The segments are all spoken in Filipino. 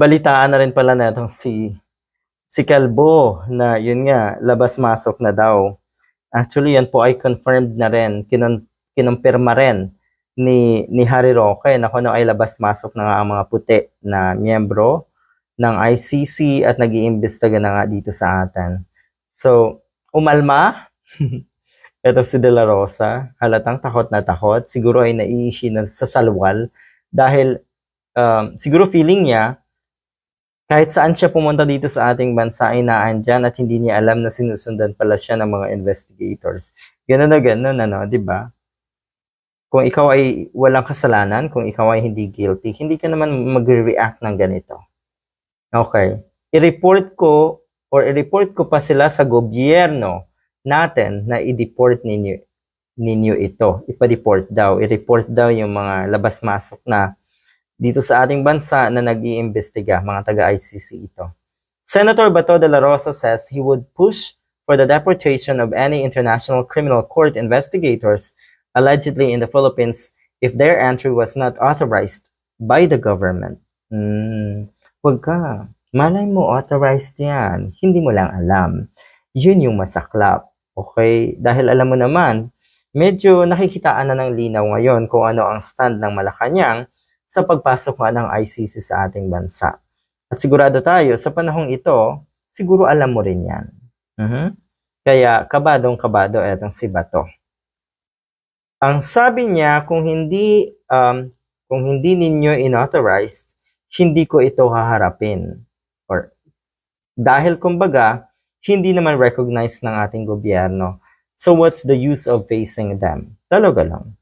Balitaan na rin pala natong si si Kalbo na yun nga, labas-masok na daw. Actually, yan po ay confirmed na rin, kinun, kinumpirma rin ni, ni Harry Roque na kung ano ay labas-masok na nga ang mga puti na miyembro ng ICC at nag iimbestiga na nga dito sa atin. So, umalma. Ito si De La Rosa, halatang takot na takot. Siguro ay naiishi na sa salwal dahil um, siguro feeling niya kahit saan siya pumunta dito sa ating bansa ay naandyan at hindi niya alam na sinusundan pala siya ng mga investigators. Ganun na ganun, ano, di ba? Kung ikaw ay walang kasalanan, kung ikaw ay hindi guilty, hindi ka naman magre-react ng ganito. Okay. I-report ko or i-report ko pa sila sa gobyerno natin na i-deport ninyo ninyo ito. Ipa-deport daw. I-report daw yung mga labas-masok na dito sa ating bansa na nag-iimbestiga, mga taga-ICC ito. Senator Bato de la Rosa says he would push for the deportation of any International Criminal Court investigators allegedly in the Philippines if their entry was not authorized by the government. Hmm, wag ka. Malay mo authorized yan. Hindi mo lang alam. Yun yung masaklap. Okay? Dahil alam mo naman, medyo nakikitaan na ng linaw ngayon kung ano ang stand ng Malacanang sa pagpasok nga ng ICC sa ating bansa. At sigurado tayo, sa panahong ito, siguro alam mo rin yan. Mhm. Kaya kabadong kabado etong si Bato. Ang sabi niya, kung hindi um, kung hindi ninyo inauthorized, hindi ko ito haharapin. Or dahil kumbaga, hindi naman recognized ng ating gobyerno. So what's the use of facing them? Talaga lang.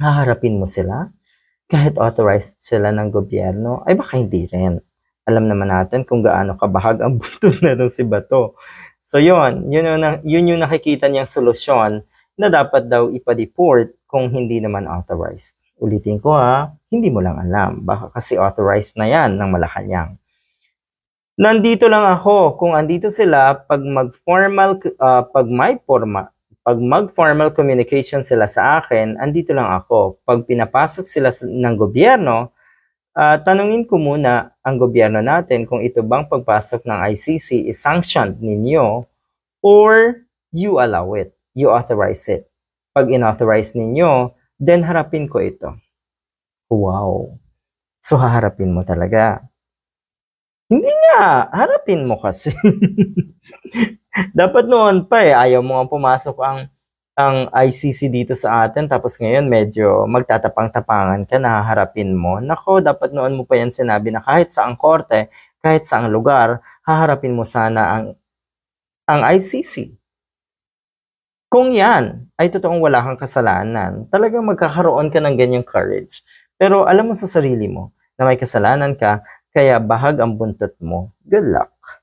Haharapin mo sila? Kahit authorized sila ng gobyerno, ay baka hindi rin. Alam naman natin kung gaano kabahag ang buntod na ng si Bato. So yun, yun yung, yun yung nakikita niyang solusyon na dapat daw ipa-deport kung hindi naman authorized. Ulitin ko ha, hindi mo lang alam. Baka kasi authorized na yan ng Malacanang. Nandito lang ako kung andito sila pag mag-formal, ah, pag may forma, pag mag-formal communication sila sa akin, andito lang ako. Pag pinapasok sila ng gobyerno, ah, tanungin ko muna ang gobyerno natin kung ito bang pagpasok ng ICC is sanctioned ninyo or you allow it, you authorize it. Pag inauthorize ninyo, then harapin ko ito. Wow. So haharapin mo talaga. Hindi nga, harapin mo kasi. Dapat noon pa eh, ayaw mo nga pumasok ang ang ICC dito sa atin tapos ngayon medyo magtatapang-tapangan ka na haharapin mo. Nako, dapat noon mo pa yan sinabi na kahit sa ang korte, kahit sa ang lugar, haharapin mo sana ang ang ICC. Kung yan ay totoong wala kang kasalanan, talagang magkakaroon ka ng ganyang courage. Pero alam mo sa sarili mo na may kasalanan ka, kaya bahag ang buntot mo. Good luck.